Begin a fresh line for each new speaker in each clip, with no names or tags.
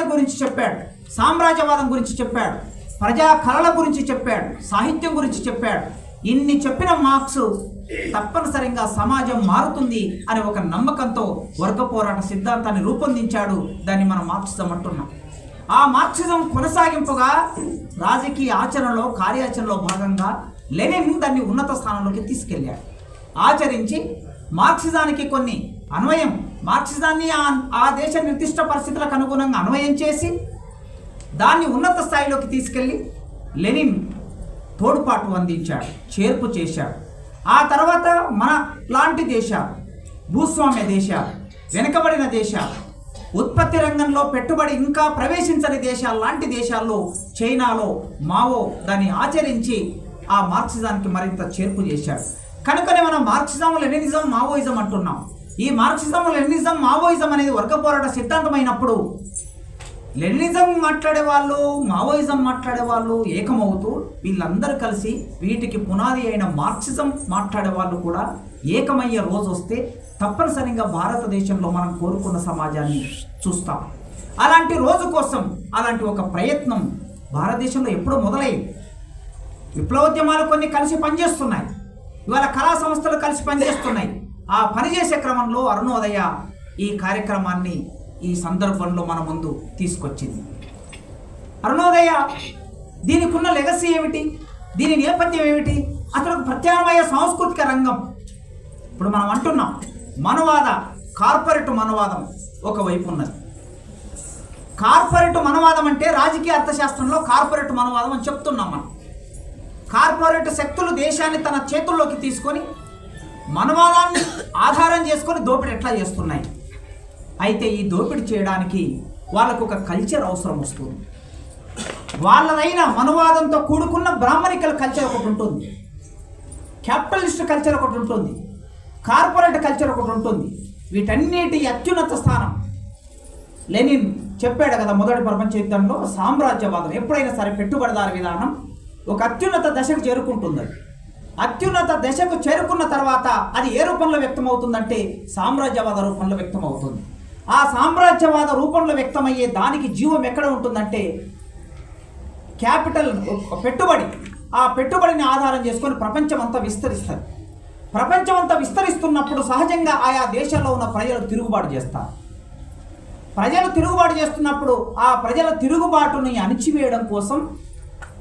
పెట్టుబడి గురించి చెప్పాడు సామ్రాజ్యవాదం గురించి చెప్పాడు ప్రజా కళల గురించి చెప్పాడు సాహిత్యం గురించి చెప్పాడు. ఇన్ని చెప్పిన మార్క్స్ తప్పనిసరిగా సమాజం మారుతుంది అనే ఒక నమ్మకంతో వర్గ పోరాట సిద్ధాంతాన్ని రూపొందించాడు. దాన్ని మనం మార్క్సిజం అంటున్నాం. ఆ మార్క్సిజం కొనసాగింపుగా రాజకీయ ఆచరణలో కార్యాచరణలో భాగంగా లెనిన్ దాన్ని ఉన్నత స్థానంలోకి తీసుకెళ్ళాడు. ఆచరించి మార్క్సిజానికి కొన్ని అన్వయం. మార్క్సిజాన్ని ఆ- ఆ దేశ నిర్దిష్ట పరిస్థితులకు అనుగుణంగా అన్వయం చేసి దాన్ని ఉన్నత స్థాయిలోకి తీసుకెళ్ళి లెనిన్ తోడ్పాటు అందించాడు చేర్పు చేశాడు. ఆ తర్వాత మన లాంటి దేశాలు భూస్వామ్య దేశాలు వెనుకబడిన దేశాలు ఉత్పత్తి రంగంలో పెట్టుబడి ఇంకా ప్రవేశించని దేశాలు లాంటి దేశాల్లో చైనాలో మావో దాన్ని ఆచరించి ఆ మార్క్సిజానికి మరింత చేర్పు చేశాడు. కనుకనే మనం మార్క్సిజం లెనినిజం మావోయిజం అంటున్నాం. ఈ మార్క్సిజం లెనినిజం మావోయిజం అనేది వర్గ పోరాట సిద్ధాంతమైనప్పుడు లెనినిజం మాట్లాడే వాళ్ళు మావోయిజం మాట్లాడే వాళ్ళు ఏకమవుతూ వీళ్ళందరూ కలిసి వీటికి పునాది అయిన మార్క్సిజం మాట్లాడే వాళ్ళు కూడా ఏకమయ్యే రోజు వస్తే తప్పనిసరిగా భారతదేశంలో మనం కోరుకున్న సమాజాన్ని చూస్తాం. అలాంటి రోజు కోసం అలాంటి ఒక ప్రయత్నం భారతదేశంలో ఎప్పుడో మొదలైంది విప్లవోద్యమాలు కొన్ని కలిసి పనిచేస్తున్నాయి. ఇవాళ కళా సంస్థలు కలిసి పనిచేస్తున్నాయి. ఆ పనిచేసే క్రమంలో అరుణోదయ ఈ కార్యక్రమాన్ని ఈ సందర్భంలో మన ముందు తీసుకొచ్చింది. అరుణోదయ దీనికి ఉన్న లెగసీ ఏమిటి? దీని నేపథ్యం ఏమిటి? అసలు ప్రత్యామ్నాయ సాంస్కృతిక రంగం. ఇప్పుడు మనం అంటున్నాం మనవాద కార్పొరేట్ మనవాదం ఒకవైపు ఉన్నది. కార్పొరేట్ మనవాదం అంటే రాజకీయ అర్థశాస్త్రంలో కార్పొరేట్ మనవాదం అని చెప్తున్నాం మనం. కార్పొరేట్ శక్తులు దేశాన్ని తన చేతుల్లోకి తీసుకొని మనవాదాన్ని ఆధారం చేసుకొని దోపిడీ ఎట్లా చేస్తున్నాయి? అయితే ఈ దోపిడీ చేయడానికి వాళ్ళకు ఒక కల్చర్ అవసరం వస్తుంది. వాళ్ళదైన మనవాదంతో కూడుకున్న బ్రాహ్మణికల్ కల్చర్ ఒకటి ఉంటుంది. క్యాపిటలిస్ట్ కల్చర్ ఒకటి ఉంటుంది. కార్పొరేట్ కల్చర్ ఒకటి ఉంటుంది. వీటన్నిటి అత్యున్నత స్థానం. లెనిన్ చెప్పాడు కదా మొదటి ప్రపంచ యుద్ధంలో సామ్రాజ్యవాదం ఎప్పుడైనా సరే పెట్టుబడిదారు విధానం ఒక అత్యున్నత దశకు చేరుకుంటుంది అత్యున్నత దశకు చేరుకున్న తర్వాత అది ఏ రూపంలో వ్యక్తమవుతుందంటే సామ్రాజ్యవాద రూపంలో వ్యక్తమవుతుంది. ఆ సామ్రాజ్యవాద రూపంలో వ్యక్తమయ్యే దానికి జీవం ఎక్కడ ఉంటుందంటే క్యాపిటల్ ఒక పెట్టుబడి. ఆ పెట్టుబడిని ఆధారం చేసుకొని ప్రపంచం అంతా విస్తరిస్తారు ప్రపంచం అంతా విస్తరిస్తున్నప్పుడు సహజంగా ఆయా దేశాల్లో ఉన్న ప్రజలు తిరుగుబాటు చేస్తారు. ప్రజలు తిరుగుబాటు చేస్తున్నప్పుడు ఆ ప్రజల తిరుగుబాటుని అణిచివేయడం కోసం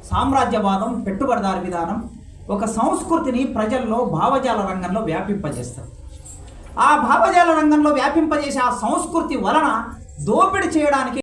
సామ్రాజ్యవాదం పెట్టుబడిదారు విధానం ఒక సంస్కృతిని ప్రజల్లో భావజాల రంగంలో వ్యాపింపజేస్తారు. ఆ భావజాల రంగంలో వ్యాపింపజేసే ఆ సంస్కృతి వలన దోపిడీ చేయడానికి